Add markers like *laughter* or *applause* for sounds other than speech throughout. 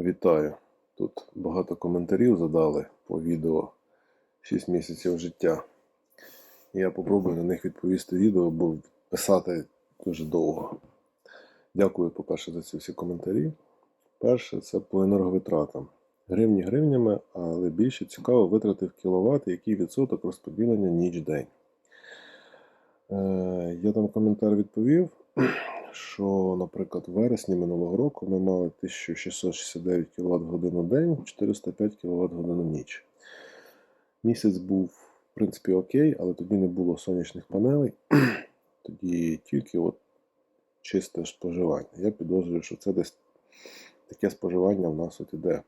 Вітаю! Тут багато коментарів задали по відео 6 місяців життя. Я попробую на них відповісти відео, бо писати дуже довго. Дякую, по-перше, за ці всі коментарі. Перше, це по енерговитратам. Гривні гривнями, але більше цікаво витрати в кіловат, який відсоток розподілення ніч-день. Е, я там коментар відповів, що, наприклад, в вересні минулого року ми мали 1669 кВт годин у день, 405 кВт годин у ніч. Місяць був, в принципі, окей, але тоді не було сонячних панелей, *clears throat* тоді тільки от чисте споживання. Я підозрюю, що це десь таке споживання в нас от іде.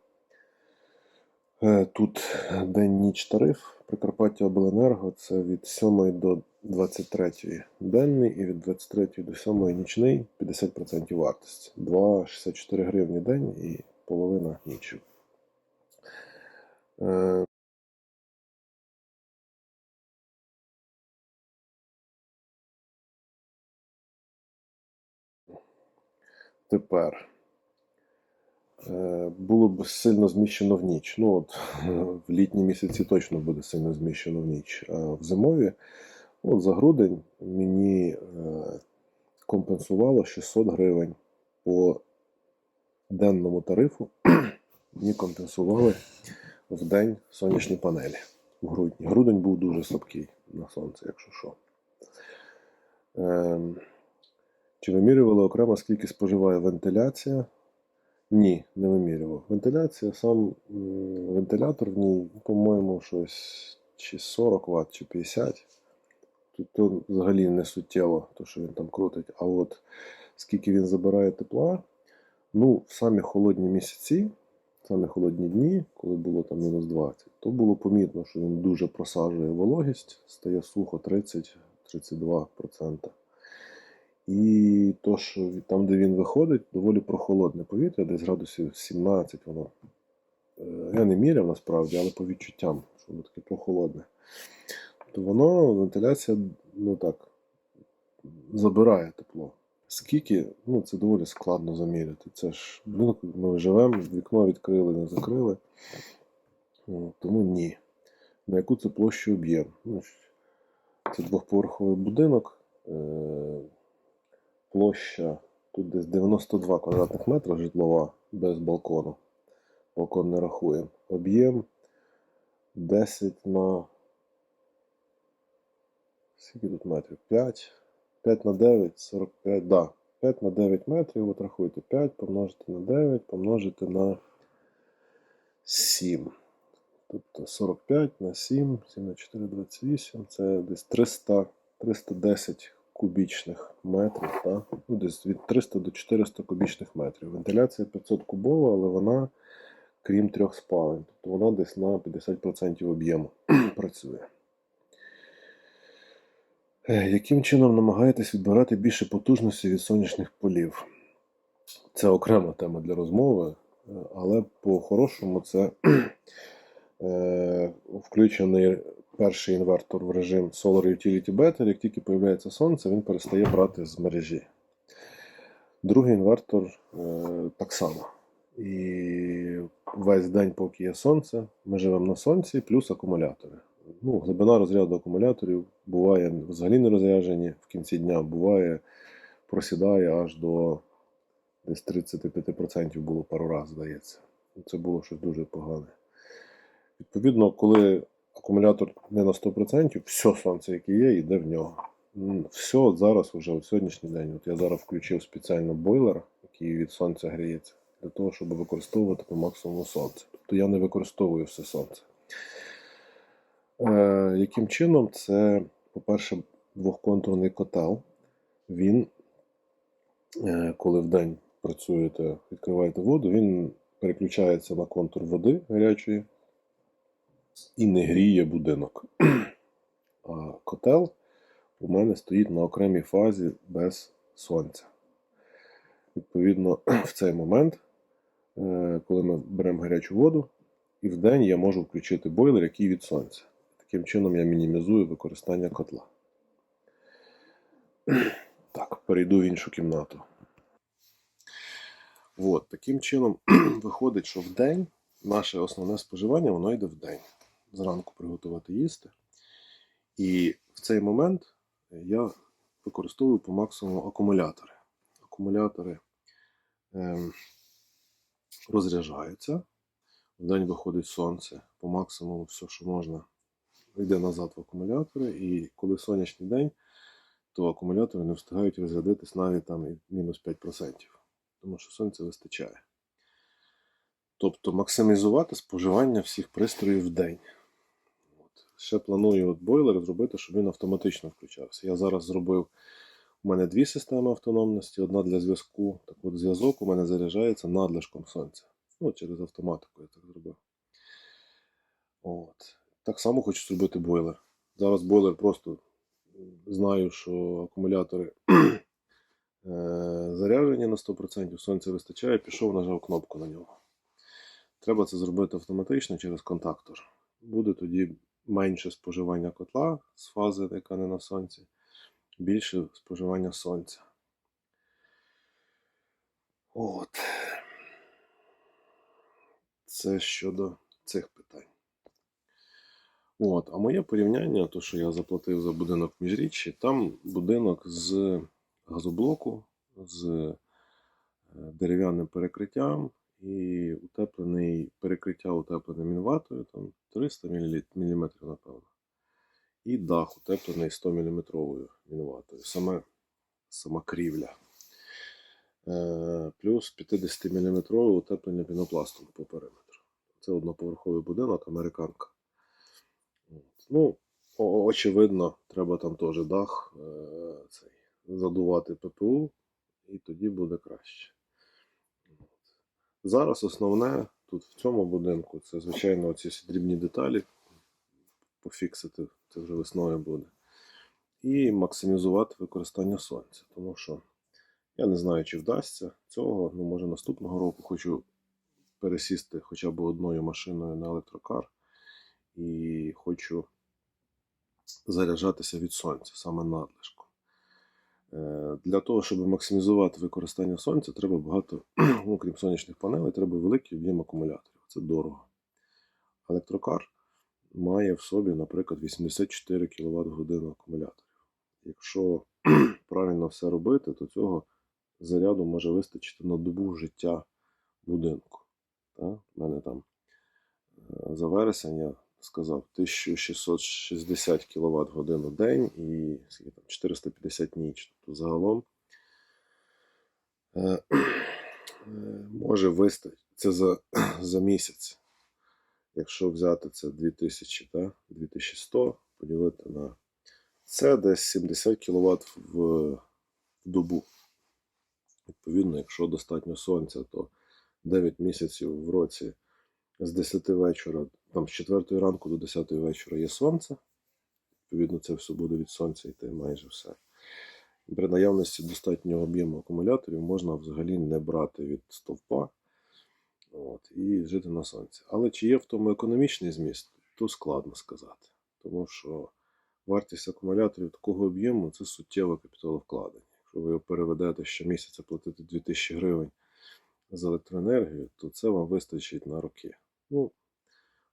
Е, Тут день-ніч тариф Прикарпаття Обленерго це від 7 до 23 денний і від 23 до 7 нічний 50% вартості. 2,64 гривні день і половина ніч. Е, Тепер Е, було б сильно зміщено в ніч. Ну, от, *laughs* в літні місяці точно буде сильно зміщено в ніч. А в зимові, от за грудень мені е, компенсувало 600 гривень по денному тарифу. *clears throat* Мені компенсували в день сонячні панелі в грудні. Грудень був дуже слабкий на сонце, якщо що. Ем, Чи вимірювали окремо, скільки споживає вентиляція? Ні, не вимірював. Вентиляція, сам вентилятор в ній, по-моєму, щось чи 40 Вт, чи 50. То взагалі не суттєво, то, що він там крутить. А от скільки він забирає тепла, ну, в самі холодні місяці, в самі холодні дні, коли було там мінус 20, то було помітно, що він дуже просаджує вологість, стає сухо 30-32%. І то, що там, де він виходить, доволі прохолодне повітря, десь градусів 17 воно. Е, Я не міряв насправді, але по відчуттям, що воно таке прохолодне. То воно, вентиляція, ну так, забирає тепло. Скільки, ну це доволі складно заміряти. Це ж будинок, ми живемо, вікно відкрили, не закрили. Тому ні. На яку це площу об'єм? Ну, це двохповерховий будинок. Е, площа тут десь 92 квадратних метра житлова без балкону. Балкон не рахуємо. Об'єм 10 на. Скільки тут метрів? 5. 5 на 9, 45. Да. 5 на 9 метрів. От рахуйте 5 помножити на 9, помножити на 7. Тобто 45 на 7, 7 на 4, 28. Це десь 300, 310 кубічних метрів. Так? Ну, десь від 300 до 400 кубічних метрів. Вентиляція 500 кубова, але вона, крім трьох спалень, тобто вона десь на 50% об'єму *clears throat* працює. Е, Яким чином намагаєтесь відбирати більше потужності від сонячних полів? Це окрема тема для розмови, е, але по-хорошому це *clears throat* е, включений перший інвертор в режим Solar Utility Battery. Як тільки появляється сонце, він перестає брати з мережі. Другий інвертор так само. І весь день, поки є сонце, ми живемо на сонці, плюс акумулятори. Ну, глибина розряду акумуляторів буває взагалі не розряджені в кінці дня, буває, просідає аж до десь 35% було пару разів, здається. Це було щось дуже погане. Відповідно, коли акумулятор не на 100%, все сонце, яке є, йде в нього. Все зараз, вже в сьогоднішній день, от я зараз включив спеціально бойлер, який від сонця гріється, для того, щоб використовувати по максимуму сонце. Тобто я не використовую все сонце. Е, яким чином? Це, по-перше, двохконтурний котел. Він, е, коли вдень працюєте, відкриваєте воду, він переключається на контур води гарячої і не гріє будинок. *clears throat* А котел у мене стоїть на окремій фазі без сонця. Відповідно, *clears throat* в цей момент, е, коли ми беремо гарячу воду, і в день я можу включити бойлер, який від сонця. Таким чином я мінімізую використання котла. *clears throat* Так, перейду в іншу кімнату. От, таким чином *clears throat* виходить, що в день наше основне споживання воно йде в день. Зранку приготувати їсти. І в цей момент я використовую по максимуму акумулятори. Акумулятори ем, розряджаються. В день виходить сонце, по максимуму все, що можна, йде назад в акумулятори. І коли сонячний день, то акумулятори не встигають розрядитись навіть там мінус 5%, тому що сонця вистачає. Тобто максимізувати споживання всіх пристроїв в день. От. Ще планую от бойлер зробити, щоб він автоматично включався. Я зараз зробив у мене дві системи автономності, одна для зв'язку. Так от зв'язок у мене заряджається надлишком сонця. Ну, через автоматику я так зробив. От. Так само хочу зробити бойлер. Зараз бойлер просто знаю, що акумулятори *clears throat* е, заряджені на 100%, сонця вистачає, пішов, нажав кнопку на нього. Треба це зробити автоматично через контактор. Буде тоді менше споживання котла з фази, яка не на сонці, більше споживання сонця. От. Це щодо цих питань. От, а моє порівняння, то що я заплатив за будинок в міжріччі, там будинок з газоблоку, з е, дерев'яним перекриттям і утеплений перекриття утеплене мінватою, там 300 мм, напевно. І дах утеплений 100 мм мінватою. Саме, сама крівля. Е, плюс 50 мм утеплення пінопластом по периметру. Це одноповерховий будинок, американка. Ну, очевидно, треба там теж дах е, цей, задувати ППУ, і тоді буде краще. Зараз основне тут в цьому будинку це, звичайно, ці всі дрібні деталі пофіксити, це вже весною буде. І максимізувати використання сонця. Тому що я не знаю, чи вдасться цього. Ну, може, наступного року хочу пересісти хоча б одною машиною на електрокар і хочу заряджатися від сонця, саме надлишком. Е, Для того, щоб максимізувати використання сонця, треба багато, *clears throat* ну, крім сонячних панелей, треба великий об'єм акумуляторів. Це дорого. Електрокар має в собі, наприклад, 84 кВт годину акумуляторів. Якщо *clears throat* правильно все робити, то цього заряду може вистачити на добу життя будинку. У мене там е, за вересень я сказав 1660 кВт годин у день і 450 ніч. Тобто загалом е, е, може вистачити це за, *clears throat* за місяць. Якщо взяти це 2000, та, 2100, поділити на це десь 70 кВт в, в добу. Відповідно, якщо достатньо сонця, то 9 місяців в році з 10 вечора, там з 4 ранку до 10 вечора є сонце. Відповідно, це все буде від сонця йти майже все. При наявності достатнього об'єму акумуляторів можна взагалі не брати від стовпа от, і жити на сонці. Але чи є в тому економічний зміст, то складно сказати. Тому що вартість акумуляторів такого об'єму це суттєве капіталовкладення. Якщо ви його переведете щомісяця платити 2000 гривень за електроенергію, то це вам вистачить на роки. Ну,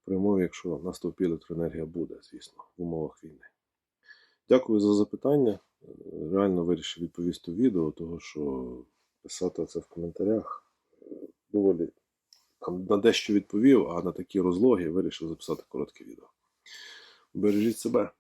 при умові, якщо на стовпі електроенергія буде, звісно, в умовах війни. Дякую за запитання. Е, Реально вирішив відповісти відео, тому що писати це в коментарях е, доволі там на дещо відповів, а на такі розлоги вирішив записати коротке відео. Бережіть себе.